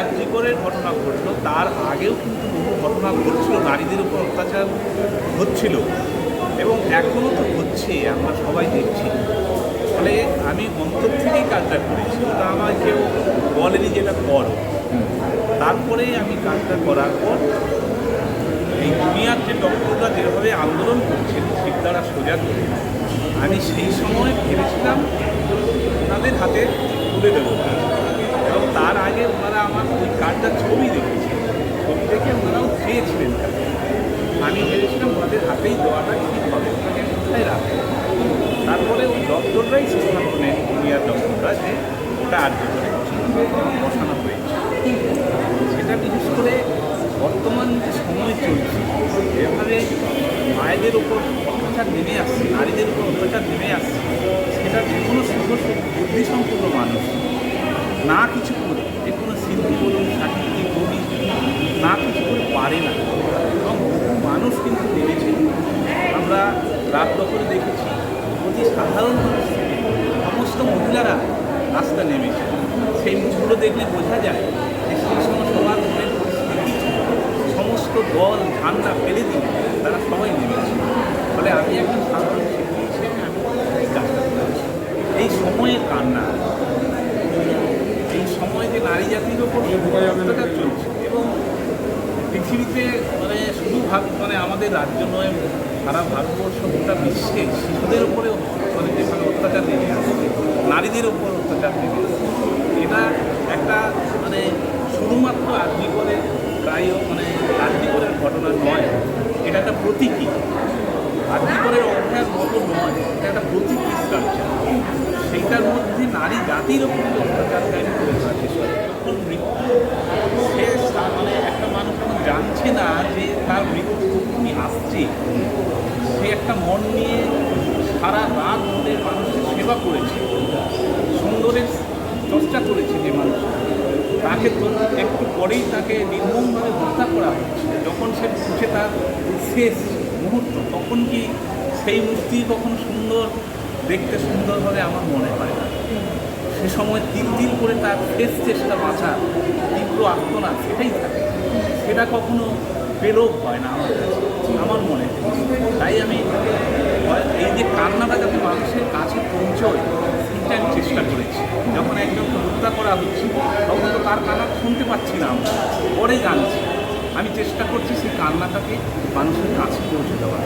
আর্যিকরের ঘটনা ঘটলো, তার আগেও কিন্তু বহু ঘটনা ঘটছিল, নারীদের উপর অত্যাচার হচ্ছিল এবং এখনও তো হচ্ছে, আমরা সবাই দেখছি। ফলে আমি অন্তর থেকেই কাজটা করেছি, ওটা আমার কেউ বলেনি যে এটা করো। তারপরেই আমি কাজটা করার পর এই দুনিয়ার যে ডক্টররা যেভাবে আন্দোলন করছেন, ঠিক দ্বারা সোজা করে। আমি সেই সময় ভেবেছিলাম ওনাদের হাতে তুলে দেবো। এবং তার আগে ওনারা আমার ওই কার্ডটার ছবি দেখেছে। ছবি দেখে ওনারাও চেয়েছিলেন কাজটা। আমি ভেবেছিলাম ওনাদের হাতেই দেওয়াটা ঠিক হবে ওটাকে কোথায় তারপরে ওই ডক্টররাই সিদ্ধান্ত নেন দুনিয়ার ডক্টররা যে ওটা আর করে বসানো হয়েছে। সেটা বিশেষ করে বর্তমান যে সময় চলছে, যেভাবে মায়েদের উপর অত্যাচার নেমে আসছে, নারীদের উপর অত্যাচার নেমে আসছে সেটা শুভ বুদ্ধিসম্পন্ন মানুষ। না কিছু করে, যে কোনো শিল্পী বলুন সাহিত্যিক কবি না কিছু করে পারে না। এবং মানুষ কিন্তু নেমেছে আমরা রাত দখলে দেখেছি, অতি সাধারণ মানুষ, সমস্ত মহিলারা রাস্তা নেমেছে। সেই মুখগুলো দেখলে বোঝা যায় যে সেই সময় সবার মনের সমস্ত দল, ঝান্ডা ফেলে দিয়ে তারা সবাই নেমেছে। ফলে আমি একজন সাধারণ শিল্পী হিসেবে আমি এই কাজটা করেছি এই সময়ের কান্না এই সময় যে নারী জাতির ওপর অত্যাচার চলছে এবং পৃথিবীতে মানে শুধু ভাব মানে আমাদের রাজ্য নয়, সারা ভারতবর্ষ গোটা বিশ্বে শিশুদের উপরে মানে যেভাবে অত্যাচার নেমে আসছে, নারীদের উপর অত্যাচার নেমে এটা একটা মানে শুধুমাত্র আর্যিকরের প্রায় মানে আর্যিকরের ঘটনা নয়, এটা একটা প্রতীকী। আর্যিকরের অধ্যায়ের মতো নয়, এটা একটা প্রতীকী কালচার সেইটার মধ্যে নারী জাতির উপর যে অত্যাচারকারী যখন মৃত্যু। সে মানে একটা মানুষ যখন জানছে না যে তার মৃত্যু আসছে, সে একটা মন নিয়ে সারা রাত ধরে মানুষের সেবা করেছে, সুন্দরের চর্চা করেছে যে মানুষ। তাকে একটু পরেই তাকে নির্মমভাবে হত্যা করা হচ্ছে যখন সে বুঝে তার শেষ মুহূর্ত, তখন কি সেই মূর্তি কখনো সুন্দর দেখতে সুন্দর হবে আমার মনে হয় না। সে সময় তিল তিল করে তার শেষ চেষ্টা বাঁচা তীব্র আত্মনাদ সেটাই থাকে। সেটা কখনো বেরোপ হয় না আমার কাছে, আমার মনে তাই আমি এই যে কান্নাটা যাতে মানুষের কাছে পৌঁছয়, সেটা আমি চেষ্টা করেছি। যখন একজনকে হত্যা করা হচ্ছে, তখন তো তার কান্না শুনতে পাচ্ছি না আমরা। পরে জানছি। আমি চেষ্টা করছি সেই কান্নাটাকে মানুষের কাছে পৌঁছে দেওয়ার।